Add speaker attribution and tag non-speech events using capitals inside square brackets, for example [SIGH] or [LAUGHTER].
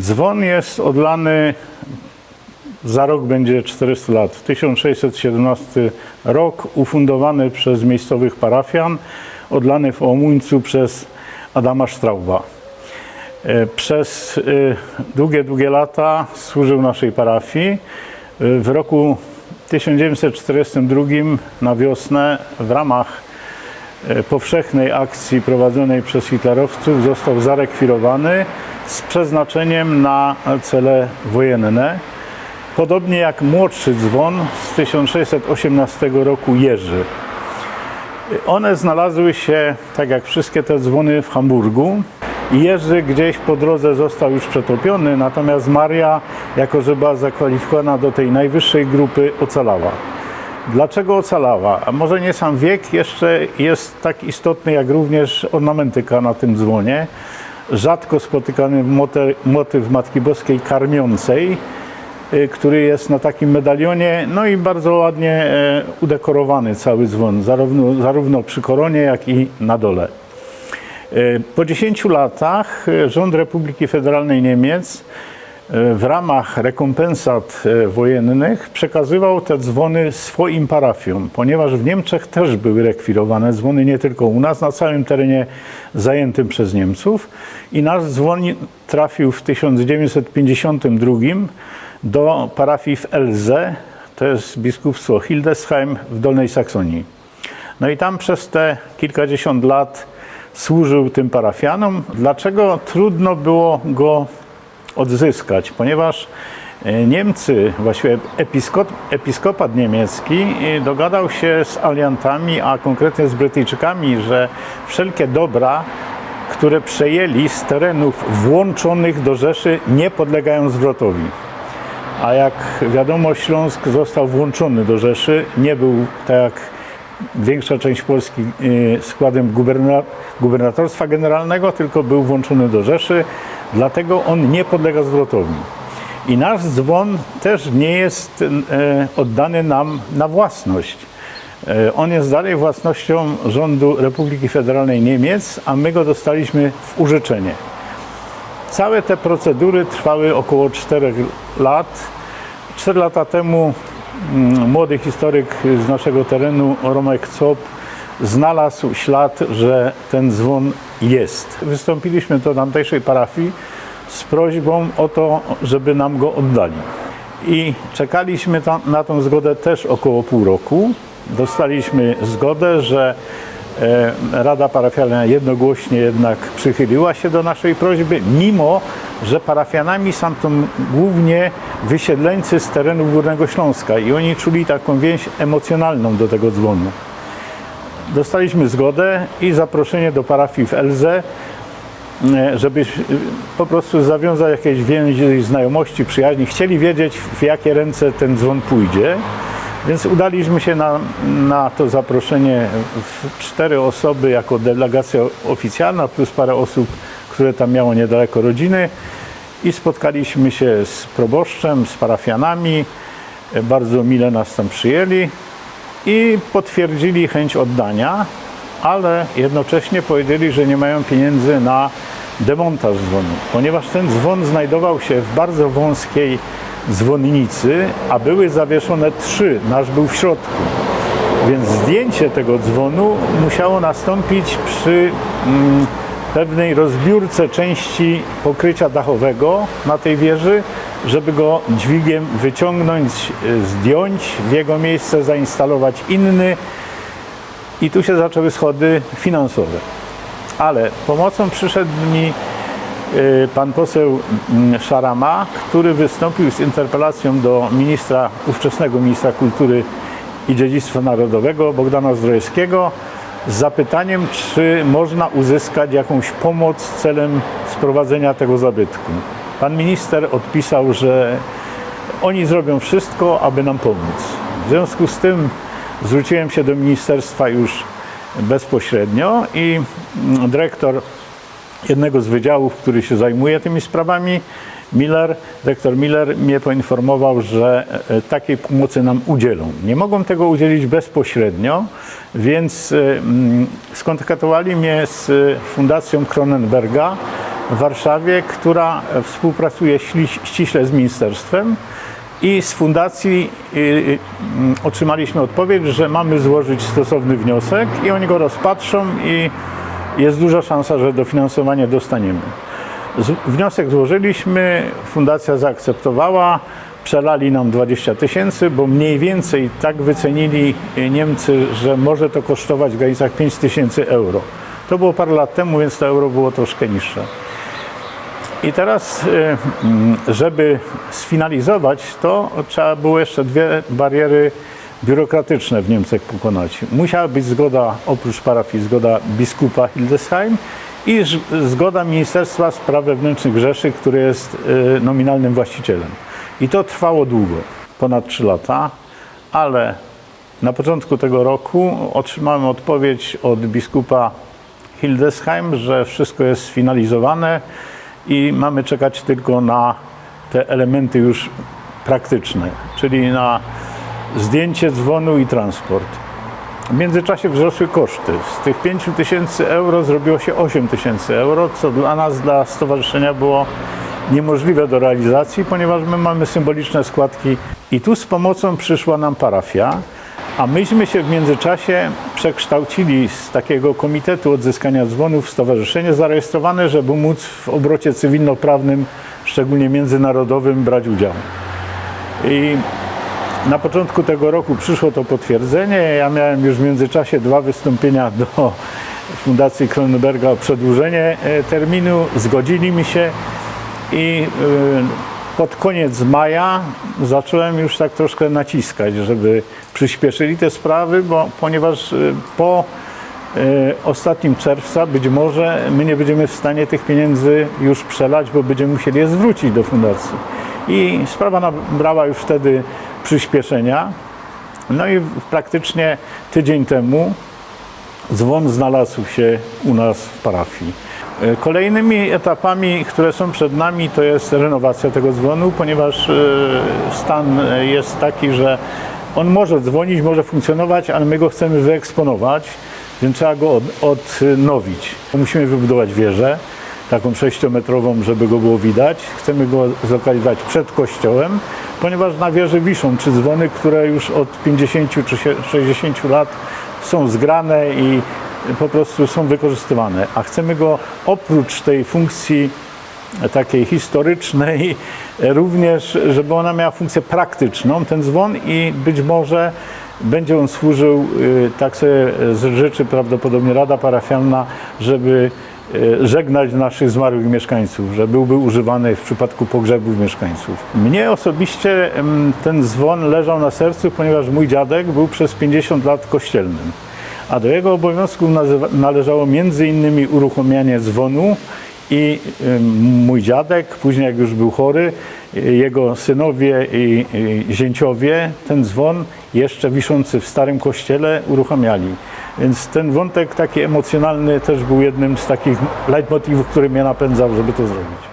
Speaker 1: Dzwon jest odlany, za rok będzie 400 lat. 1617 rok, ufundowany przez miejscowych parafian, odlany w Omuńcu przez Adama Strauba. E, Przez e, długie, długie lata służył naszej parafii. E, W roku 1942 na wiosnę w ramach powszechnej akcji prowadzonej przez hitlerowców został zarekwirowany z przeznaczeniem na cele wojenne. Podobnie jak młodszy dzwon z 1618 roku Jerzy. One znalazły się, tak jak wszystkie te dzwony, w Hamburgu. Jerzy gdzieś po drodze został już przetopiony, natomiast Maria, jako że była zakwalifikowana do tej najwyższej grupy, ocalała. Dlaczego ocalała? A może nie sam wiek jeszcze jest tak istotny, jak również ornamentyka na tym dzwonie. Rzadko spotykany motyw Matki Boskiej karmiącej, y, który jest na takim medalionie, no i bardzo ładnie e, udekorowany cały dzwon, zarówno, zarówno przy koronie, jak i na dole. E, Po 10 latach e, rząd Republiki Federalnej Niemiec w ramach rekompensat e, wojennych przekazywał te dzwony swoim parafiom, ponieważ w Niemczech też były rekwirowane dzwony, nie tylko u nas, na całym terenie zajętym przez Niemców. I nasz dzwon trafił w 1952 do parafii w Elze, to jest biskupstwo Hildesheim w Dolnej Saksonii. No i tam przez te kilkadziesiąt lat służył tym parafianom. Dlaczego trudno było go odzyskać? Ponieważ e, Niemcy, właściwie episkop, episkopat niemiecki e, dogadał się z aliantami, a konkretnie z Brytyjczykami, że wszelkie dobra, które przejęli z terenów włączonych do Rzeszy, nie podlegają zwrotowi. A jak wiadomo, Śląsk został włączony do Rzeszy, nie był tak jak większa część Polski y, składem guberna- gubernatorstwa generalnego, tylko był włączony do Rzeszy, dlatego on nie podlega zwrotowi. I nasz dzwon też nie jest e, oddany nam na własność. E, On jest dalej własnością rządu Republiki Federalnej Niemiec, a my go dostaliśmy w użyczenie. Całe te procedury trwały około 4 lat. 4 lata temu mm, młody historyk z naszego terenu, Romek Cop, znalazł ślad, że ten dzwon jest. Wystąpiliśmy do tamtejszej parafii z prośbą o to, żeby nam go oddali. I czekaliśmy tam, na tą zgodę też około pół roku. Dostaliśmy zgodę, że e, Rada Parafialna jednogłośnie jednak przychyliła się do naszej prośby, mimo że parafianami są to głównie wysiedleńcy z terenów Górnego Śląska i oni czuli taką więź emocjonalną do tego dzwonu. Dostaliśmy zgodę i zaproszenie do parafii w Elze, żeby e, po prostu zawiązać jakieś więzi znajomości, przyjaźni. Chcieli wiedzieć, w jakie ręce ten dzwon pójdzie. Więc udaliśmy się na, na to zaproszenie w cztery osoby jako delegacja oficjalna, plus parę osób, które tam miało niedaleko rodziny. I spotkaliśmy się z proboszczem, z parafianami. E, Bardzo mile nas tam przyjęli i potwierdzili chęć oddania, ale jednocześnie powiedzieli, że nie mają pieniędzy na demontaż dzwonu, ponieważ ten dzwon znajdował się w bardzo wąskiej dzwonnicy, a były zawieszone trzy, nasz był w środku. Więc zdjęcie tego dzwonu musiało nastąpić przy mm, pewnej rozbiórce części pokrycia dachowego na tej wieży, żeby go dźwigiem wyciągnąć, y, zdjąć, w jego miejsce zainstalować inny. I tu się zaczęły schody finansowe. Ale pomocą przyszedł mi y, pan poseł mm, Szarama, który wystąpił z interpelacją do ministra, ówczesnego ministra kultury i dziedzictwa narodowego Bogdana Zdrojewskiego z zapytaniem, czy można uzyskać jakąś pomoc celem sprowadzenia tego zabytku. Pan minister odpisał, że oni zrobią wszystko, aby nam pomóc. W związku z tym zwróciłem się do ministerstwa już bezpośrednio i mm, dyrektor jednego z wydziałów, który się zajmuje tymi sprawami, Miller, dyrektor Miller mnie poinformował, że e, takiej pomocy nam udzielą. Nie mogą tego udzielić bezpośrednio, więc e, mm, skontaktowali mnie z e, Fundacją Kronenberga w Warszawie, która współpracuje ściśle z ministerstwem i z fundacji y, y, otrzymaliśmy odpowiedź, że mamy złożyć stosowny wniosek i oni go rozpatrzą i jest duża szansa, że dofinansowanie dostaniemy. Wniosek złożyliśmy, fundacja zaakceptowała, przelali nam 20 tysięcy, bo mniej więcej tak wycenili y, Niemcy, że może to kosztować w granicach 5 tysięcy euro. To było parę lat temu, więc to euro było troszkę niższe. I teraz, y, żeby sfinalizować to, trzeba było jeszcze dwie bariery biurokratyczne w Niemczech pokonać. Musiała być zgoda, oprócz parafii, zgoda biskupa Hildesheim i zgoda Ministerstwa Spraw Wewnętrznych Rzeszy, który jest y, nominalnym właścicielem. I to trwało długo, ponad 3 lata, ale na początku tego roku otrzymałem odpowiedź od biskupa Hildesheim, że wszystko jest sfinalizowane i mamy czekać tylko na te elementy już praktyczne, czyli na zdjęcie dzwonu i transport. W międzyczasie wzrosły koszty. Z tych 5 tysięcy euro zrobiło się 8 tysięcy euro, co dla nas, dla stowarzyszenia było niemożliwe do realizacji, ponieważ my mamy symboliczne składki i tu z pomocą przyszła nam parafia, a myśmy się w międzyczasie przekształcili z takiego komitetu odzyskania dzwonów w stowarzyszenie zarejestrowane, żeby móc w obrocie cywilnoprawnym, szczególnie międzynarodowym, brać udział. I na początku tego roku przyszło to potwierdzenie. Ja miałem już w międzyczasie dwa wystąpienia do Fundacji Kronenberga o przedłużenie e, terminu. Zgodzili mi się i e, pod koniec maja zacząłem już tak troszkę naciskać, żeby przyspieszyli te sprawy, bo ponieważ e, po e, ostatnim czerwca być może my nie będziemy w stanie tych pieniędzy już przelać, bo będziemy musieli je zwrócić do fundacji. I sprawa nabrała już wtedy przyspieszenia. No i praktycznie tydzień temu dzwon znalazł się u nas w parafii. E, Kolejnymi etapami, które są przed nami, to jest renowacja tego dzwonu, ponieważ e, stan e, jest taki, że on może dzwonić, może funkcjonować, ale my go chcemy wyeksponować, więc trzeba go od, odnowić. Musimy wybudować wieżę, taką sześciometrową, żeby go było widać. Chcemy go zlokalizować przed kościołem, ponieważ na wieży wiszą trzy dzwony, które już od 50 czy sie- 60 lat są zgrane i po prostu są wykorzystywane. A chcemy go oprócz tej funkcji takiej historycznej, [LAUGHS] również, żeby ona miała funkcję praktyczną, ten dzwon i być może będzie on służył, y, tak sobie życzy prawdopodobnie Rada Parafialna, żeby y, żegnać naszych zmarłych mieszkańców, że byłby używany w przypadku pogrzebów mieszkańców. Mnie osobiście em, ten dzwon leżał na sercu, ponieważ mój dziadek był przez 50 lat kościelnym a do jego obowiązków należało innymi uruchomianie dzwonu i mój dziadek, później jak już był chory, y, jego synowie i zięciowie ten dzwon jeszcze wiszący w starym kościele uruchamiali. Więc ten wątek taki emocjonalny też był jednym z takich leitmotivów, który mnie napędzał, żeby to zrobić.